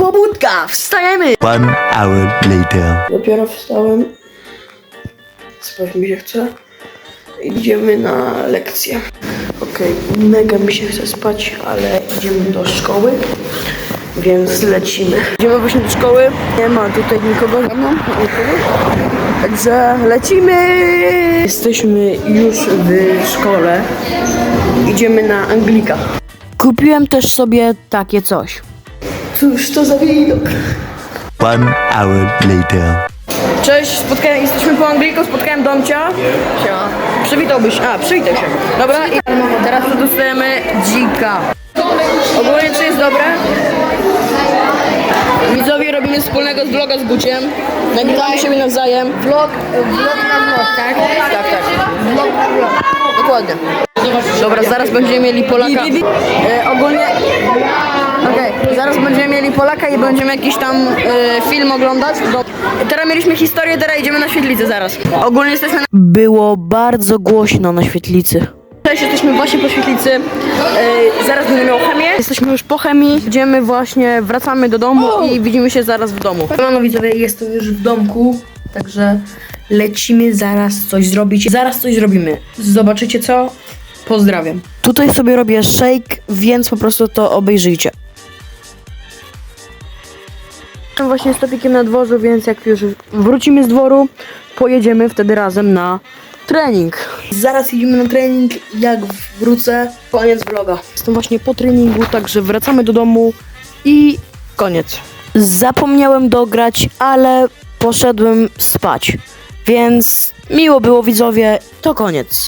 Pobudka, wstajemy! One hour later. Dopiero wstałem. Spać mi się chce. Idziemy na lekcję. Okej, mega mi się chce spać, ale idziemy do szkoły, więc lecimy. Idziemy właśnie do szkoły. Nie ma tutaj nikogo ze mną, nikogo. Także lecimy! Jesteśmy już w szkole. Idziemy na Anglika. Kupiłem też sobie takie coś. Cóż to za widok. One hour later. Cześć, spotkałem, jesteśmy po Angliku, spotkałem Domcia. Siema. Przywitałbyś, a przywitaj się. Dobra, i teraz dostajemy dzika. Ogólnie co jest dobre? Widzowie robimy wspólnego vloga z Guciem. Nagrywamy siebie nawzajem. Vlog, vlog na vlog, tak? Tak, tak. Vlog na vlog. Dokładnie. Dobra, zaraz będziemy mieli Polaka. E, ogólnie... Okej, zaraz będziemy mieli Polaka i będziemy jakiś tam e, film oglądać. Do... Teraz mieliśmy historię, teraz idziemy na świetlicę zaraz. Ogólnie jesteśmy na... Było bardzo głośno na świetlicy. Cześć, jesteśmy właśnie po świetlicy. E, zaraz będę miał chemię. Jesteśmy już po chemii. Idziemy właśnie, wracamy do domu i widzimy się zaraz w domu. No widzowie, jestem już w domku, także lecimy zaraz coś zrobić. Zaraz coś zrobimy. Zobaczycie co? Pozdrawiam. Tutaj sobie robię shake, więc po prostu to obejrzyjcie. Jestem właśnie z Topikiem na dworzu, więc jak już wrócimy z dworu, pojedziemy wtedy razem na trening. Zaraz idziemy na trening, jak wrócę, koniec vloga. Jestem właśnie po treningu, także wracamy do domu i koniec. Zapomniałem dograć, ale poszedłem spać, więc miło było widzowie, to koniec.